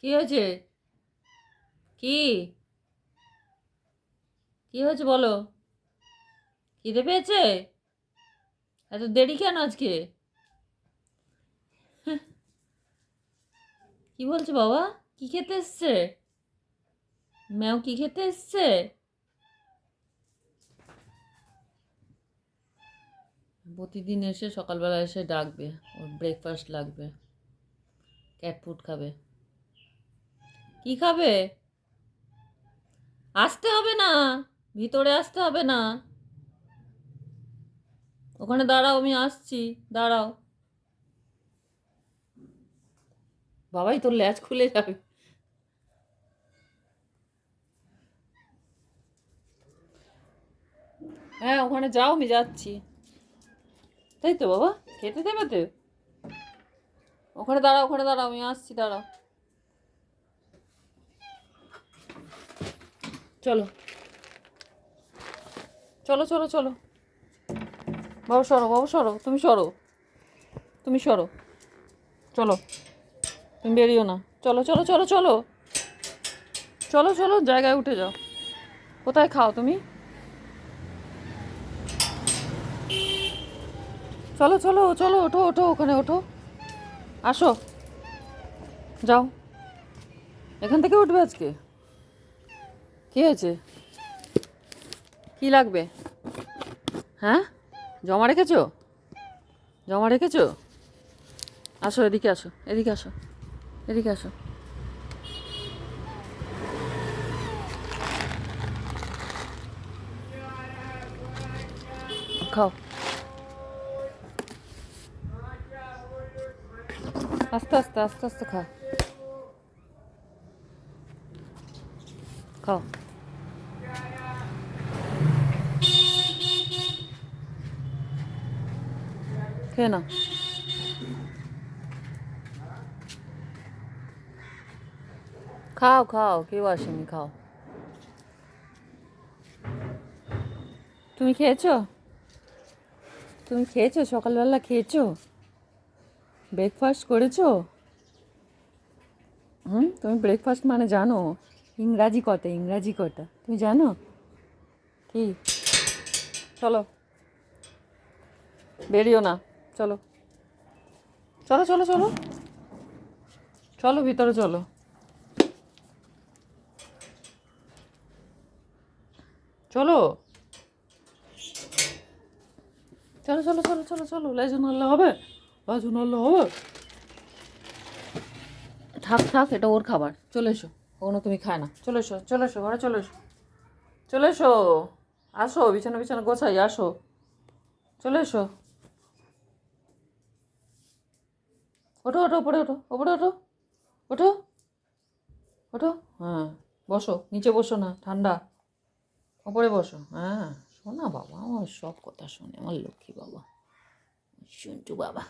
কি হয়েছে? কি? কি হয়েছে বলো? খিদে পেয়েছে? এত দেরি কেন আজকে। কি বলছে বাবা? কি খেতে এসছে? ম্যাও কি খেতে এসছে? প্রতিদিন এসে সকালবেলা এসে ডাকবে, ওর ব্রেকফাস্ট লাগবে ক্যাট ফুড খাবে। কি খাবে? আসতে হবে না, ভিতরে আসতে হবে না। ওখানে দাঁড়াও, আমি আসছি, দাঁড়াও। বাবাই, তোর ল্যাচ খুলে যাবে। হ্যাঁ ওখানে যাও, আমি যাচ্ছি। তাই তো বাবা? খেতে দেবে তো? ওখানে দাঁড়াও ওখানে দাঁড়াও, আমি আসছি, দাঁড়াও। চলো। চলো চলো চলো। বাবু, সরো বাবু, সরো। তুমি সরো। তুমি সরো। চলো। তুমি বেরিও না। চলো চলো চলো চলো। চলো চলো, জায়গায় উঠে যাও। কোথায় খাও তুমি? চলো চলো চলো, ওঠো ওঠো, ওখানে ওঠো। আসো। যাও। এখান থেকে উঠবে আজকে? কি হয়েছে? কি লাগবে? হ্যাঁ? জমা রেখেছো? জমা রেখেছো? আসো, এদিকে আসো এদিকে আসো এদিকে আসো। খাও। আস্তে আস্তে আস্তে আস্তে খাও। খাও। খেয়ে নাও খাও খাও, কেউ আসেনি, খাও। তুমি খেয়েছো? তুমি খেয়েছো? সকালবেলা খেয়েছো? ব্রেকফাস্ট করেছ? হুম? তুমি ব্রেকফাস্ট মানে জানো? ইংরাজি কটা ইংরাজি কটা তুমি জানো? কি? চলো। বেরিও না। চলো। চলো চলো চলো। চলো, ভিতরে চলো। চলো। চলো চলো চলো চলো চলো। লেজু নাড়লে হবে? লেজু নাড়লে হবে? থাক থাক, এটা ওর খাবার। চলে এসো। কোনো তুমি খায় না। চলে এসো চলে এসো, ঘরে চলে এসো। চলে এসো। আসো, বিছানা বিছানা গোছাই, আসো। চলে এসো। ওঠো ওঠো ওপরে ওঠো ওপরে ওঠো ওঠো ওঠো হ্যাঁ বসো, নিচে বসো না, ঠান্ডা ওপরে বসো হ্যাঁ শোনা বাবা, আমার সব কথা শোনে, আমার লক্ষ্মী বাবা শুনটু বাবা।